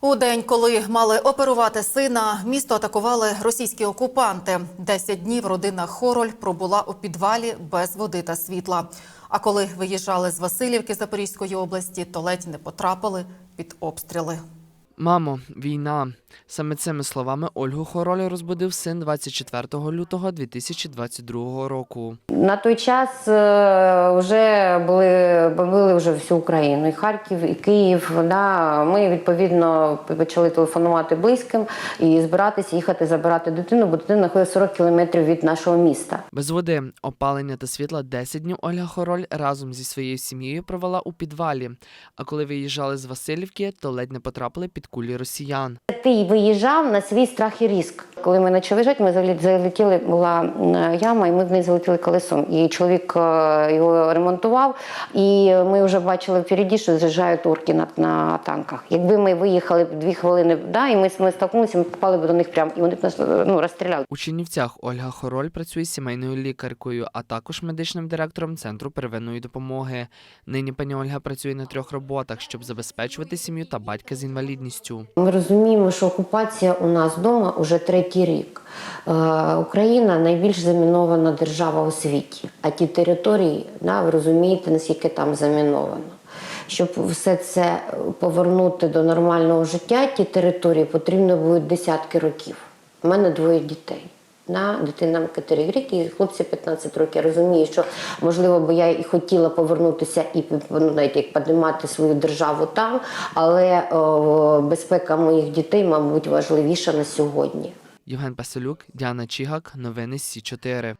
У день, коли мали оперувати сина, місто атакували російські окупанти. Десять днів родина Хороль пробула у підвалі без води та світла. А коли виїжджали з Васильівки Запорізької області, то ледь не потрапили під обстріли. Мамо, війна. Саме цими словами Ольгу Хороль розбудив син 24 лютого 2022 року. На той час е, вже були бомбили вже всю Україну, і Харків, і Київ. Да. Ми відповідно почали телефонувати близьким і збиратися їхати забирати дитину, бо дитина знаходиться 40 кілометрів від нашого міста. Без води, опалення та світла 10 днів Ольга Хороль разом зі своєю сім'єю провела у підвалі. А коли виїжджали з Васильівки, то ледь не потрапили під кулі росіян. Ти виїжджав на свій страх і ризик. Коли ми почали жити, ми залетіли, була яма, і ми в неї залетіли колесом. І чоловік е, його ремонтував, і ми вже бачили впереді, що з'їжджають турки на, на танках. Якби ми виїхали б дві хвилини, да, і ми, ми столкнулися, ми попали б до них прямо, і вони б нас е, ну, розстріляли. У Чернівцях Ольга Хороль працює сімейною лікаркою, а також медичним директором центру первинної допомоги. Нині пані Ольга працює на трьох роботах, щоб забезпечувати сім'ю та батька з інвалідністю. Ми розуміємо, що окупація у нас вдома уже третій рік. Е, Україна найбільш замінована держава у світі. А ті території, да, ви розумієте, наскільки там заміновано. Щоб все це повернути до нормального життя, ті території потрібно буде десятки років. У мене двоє дітей. Да, дитина 4 роки, і хлопці 15 років. Я розумію, що можливо би я і хотіла повернутися і ну, знаєте, як піднімати свою державу там, але о, безпека моїх дітей, мабуть, важливіша на сьогодні. Євген Пасилюк, Діана Чігак, новини Сі 4